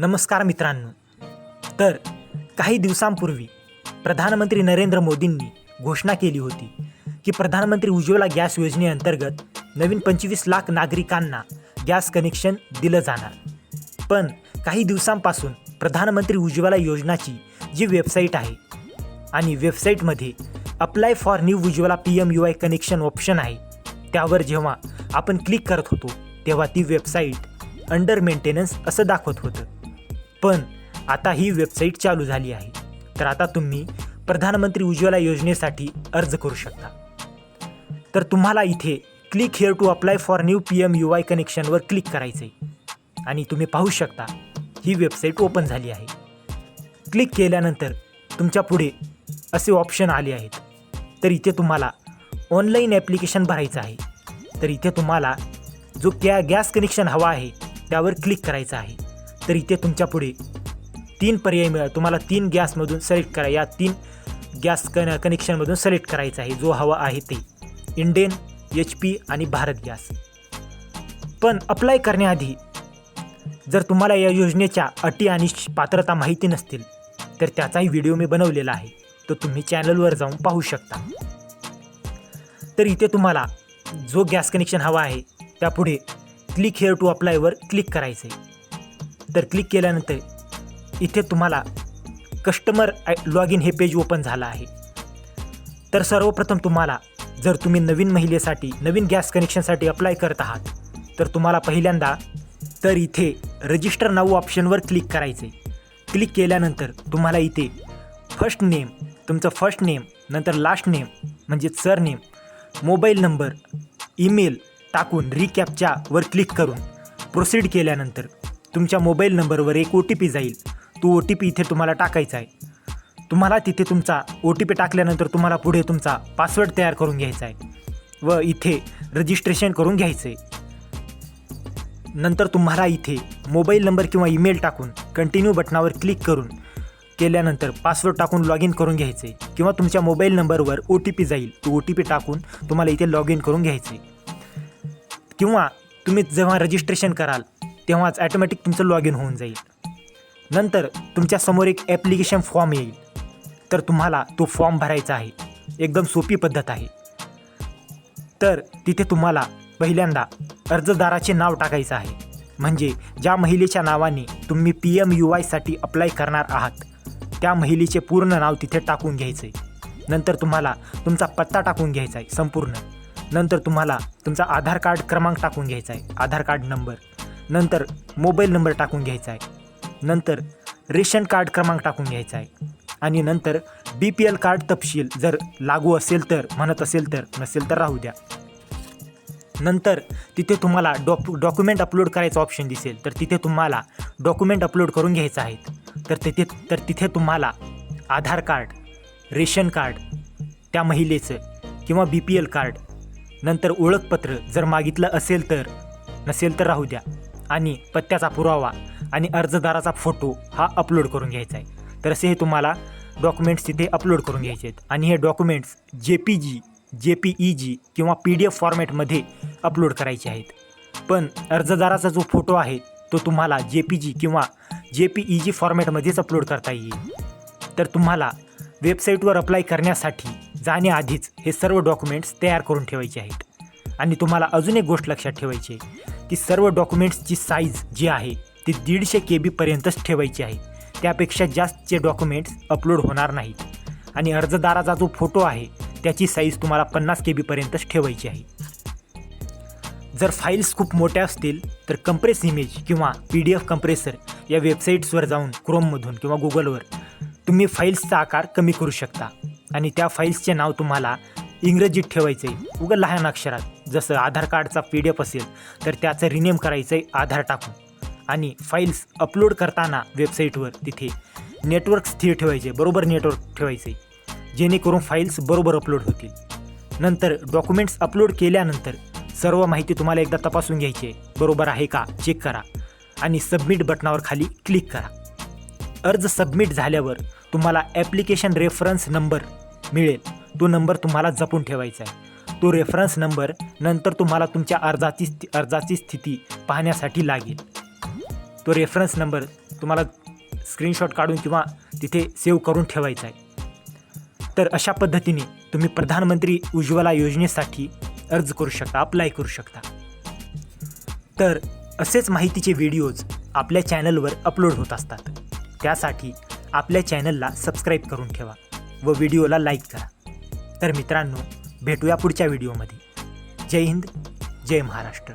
नमस्कार मित्रांनो. तर काही दिवसांपूर्वी प्रधानमंत्री नरेंद्र मोदींनी घोषणा केली होती की प्रधानमंत्री उज्ज्वला गॅस योजनेअंतर्गत नवीन पंचवीस लाख नागरिकांना गॅस कनेक्शन दिलं जाणार. पण काही दिवसांपासून प्रधानमंत्री उज्ज्वला योजनाची जी वेबसाईट आहे आणि वेबसाईटमध्ये apply for new Ujjwala P M U I connection option आहे त्यावर जेव्हा आपण क्लिक करत होतो तेव्हा ती वेबसाईट अंडर मेंटेनन्स असं दाखवत होतं. पण आता ही वेबसाईट चालू झाली आहे. तर आता तुम्ही प्रधानमंत्री उज्ज्वला योजनेसाठी अर्ज करू शकता. तर तुम्हाला इथे click here to apply for new P M U I कनेक्शनवर click करायचं आहे आणि तुम्ही पाहू शकता ही वेबसाईट ओपन झाली आहे. क्लिक केल्यानंतर तुमच्यापुढे असे ऑप्शन आले आहेत. तर इथे तुम्हाला ऑनलाईन ॲप्लिकेशन भरायचं आहे. तर इथे तुम्हाला जो गॅ गॅस कनेक्शन हवा आहे त्यावर क्लिक करायचं आहे. तर इथे तुमच्यापुढे तीन पर्याय मिळा तुम्हाला तीन गॅसमधून सिलेक्ट करा. या तीन गॅस कन कनेक्शनमधून सिलेक्ट करायचं आहे. जो हवा आहे ते. इंडेन एच पी आणि भारत गॅस पण अप्लाय करण्याआधी जर तुम्हाला या योजनेच्या अटी आणि पात्रता माहिती नसतील तर त्याचाही व्हिडिओ मी बनवलेला आहे. तो तुम्ही चॅनलवर जाऊन पाहू शकता. तर इथे तुम्हाला जो गॅस कनेक्शन हवा आहे त्यापुढे क्लिक हेअर टू अप्लायवर क्लिक करायचं आहे तर क्लिक केल्यानंतर इथे तुम्हाला कस्टमर आय लॉग इन हे पेज ओपन झालं आहे. तर सर्वप्रथम तुम्हाला जर तुम्ही नवीन महिलेसाठी नवीन गॅस कनेक्शनसाठी अप्लाय करत आहात तर तुम्हाला पहिल्यांदा तर इथे रजिस्टर नाऊ ऑप्शनवर क्लिक करायचे. क्लिक केल्यानंतर तुम्हाला इथे फर्स्ट नेम तुमचं फर्स्ट नेम नंतर लास्ट नेम म्हणजे surname mobile number email टाकून रिकॅपच्या वर क्लिक करून प्रोसीड केल्यानंतर तुमच्या मोबाईल नंबरवर एक ओ टी पी जाईल. तो ओ टी पी इथे तुम्हाला टाकायचा आहे. तुम्हाला तिथे तुमचा ओ टी पी टाकल्यानंतर तुम्हाला पुढे तुमचा पासवर्ड तयार करून घ्यायचा आहे. व इथे रजिस्ट्रेशन करून घ्यायचं आहे नंतर तुम्हाला इथे मोबाईल नंबर किंवा ईमेल टाकून कंटिन्यू बटनावर क्लिक करून केल्यानंतर पासवर्ड टाकून लॉग इन करून घ्यायचे आहे किंवा तुमच्या मोबाईल नंबरवर ओ टी पी जाईल. तो ओ टी पी टाकून तुम्हाला इथे लॉग इन करून घ्यायचे आहे किंवा तुम्ही जेव्हा रजिस्ट्रेशन कराल तेव्हाच ॲटोमॅटिक तुमचं लॉग इन होऊन जाईल. नंतर तुमच्यासमोर एक ॲप्लिकेशन फॉर्म येईल. तर तुम्हाला तो फॉर्म भरायचा आहे. एकदम सोपी पद्धत आहे. तर तिथे तुम्हाला पहिल्यांदा अर्जदाराचे नाव टाकायचं आहे. म्हणजे ज्या महिलेच्या नावाने तुम्ही पी एम यू आयसाठी अप्लाय करणार आहात त्या महिलेचे पूर्ण नाव तिथे टाकून घ्यायचं आहे नंतर तुम्हाला तुमचा पत्ता टाकून घ्यायचा आहे संपूर्ण. नंतर तुम्हाला तुमचा आधार कार्ड क्रमांक टाकून घ्यायचा आहे आधार कार्ड नंबर. नंतर मोबाईल नंबर टाकून घ्यायचा आहे. नंतर रेशन कार्ड क्रमांक टाकून घ्यायचा आहे. आणि नंतर बी पी एल कार्ड तपशील जर लागू असेल तर म्हणत असेल तर नसेल तर राहू द्या. नंतर तिथे तुम्हाला डॉक डॉक्युमेंट अपलोड करायचं ऑप्शन दिसेल. तर तिथे तुम्हाला डॉक्युमेंट अपलोड करून घ्यायचं आहे. तर तिथे तर तिथे तुम्हाला आधार कार्ड रेशन कार्ड त्या महिलेचं किंवा बी पी एल कार्ड नंतर ओळखपत्र जर मागितलं असेल तर नसेल तर राहू द्या. आणि पत्त्याचा पुरावा आणि अर्जदाराचा फोटो हा अपलोड करून घ्यायचा आहे. तर असे हे तुम्हाला डॉक्युमेंट्स तिथे अपलोड करून घ्यायचे आहेत. आणि हे डॉक्युमेंट्स जे पी जी जे पी ई जी किंवा पी डी एफ फॉर्मॅटमध्ये अपलोड करायचे आहेत. पण अर्जदाराचा जो फोटो आहे तो तुम्हाला जे पी जी किंवा जे पी ई जी फॉर्मॅटमध्येच अपलोड करता येईल. तर तुम्हाला वेबसाईटवर अप्लाय करण्यासाठी जाण्याआधीच हे सर्व डॉक्युमेंट्स तयार करून ठेवायचे आहेत. आणि तुम्हाला अजून एक गोष्ट लक्षात ठेवायची आहे. की सर्व डॉक्युमेंट्सची साईज जी आहे ती दीडशे के बीपर्यंतच ठेवायची आहे. त्यापेक्षा जास्तचे डॉक्युमेंट्स अपलोड होणार नाहीत आणि अर्जदाराचा जो फोटो आहे त्याची साईज तुम्हाला पन्नास के बीपर्यंतच ठेवायची आहे. जर फाईल्स खूप मोठ्या असतील तर कंप्रेस इमेज किंवा पी डी एफ कंप्रेसर या वेबसाईट्सवर जाऊन क्रोममधून किंवा गुगलवर तुम्ही फाईल्सचा आकार कमी करू शकता. आणि त्या फाईल्सचे नाव तुम्हाला इंग्रजीत ठेवायचं आहे उगं लहान अक्षरात. जसं आधार कार्डचा पी डी एफ असेल तर त्याचं रिनेम करायचं आहे आधार टाकून. आणि फाईल्स अपलोड करताना वेबसाईटवर तिथे नेटवर्क स्थिर ठेवायचे बरोबर नेटवर्क ठेवायचे जेणेकरून फाईल्स बरोबर अपलोड होतील. नंतर डॉक्युमेंट्स अपलोड केल्यानंतर सर्व माहिती तुम्हाला एकदा तपासून घ्यायची आहे. बरोबर आहे का? चेक करा. आणि सबमिट बटनावर खाली क्लिक करा. अर्ज सबमिट झाल्यावर तुम्हाला ॲप्लिकेशन रेफरन्स नंबर मिळेल. तो नंबर तुम्हाला जपून ठेवायचा आहे. तो रेफरन्स नंबर नंतर तुम्हाला तुमच्या अर्जाची अर्जाची स्थिती पाहण्यासाठी लागेल. तो रेफरन्स नंबर तुम्हाला स्क्रीनशॉट काढून किंवा तिथे सेव्ह करून ठेवायचा आहे. तर अशा पद्धतीने तुम्ही प्रधानमंत्री उज्ज्वला योजनेसाठी अर्ज करू शकता अप्लाय करू शकता. तर असेच माहितीचे व्हिडिओज आपल्या चॅनलवर अपलोड होत असतात. त्यासाठी आपल्या चॅनलला सबस्क्राईब करून ठेवा व व्हिडिओला लाईक करा. तर मित्रांनो भेटूया पुढच्या व्हिडिओमध्ये. जय हिंद जय महाराष्ट्र.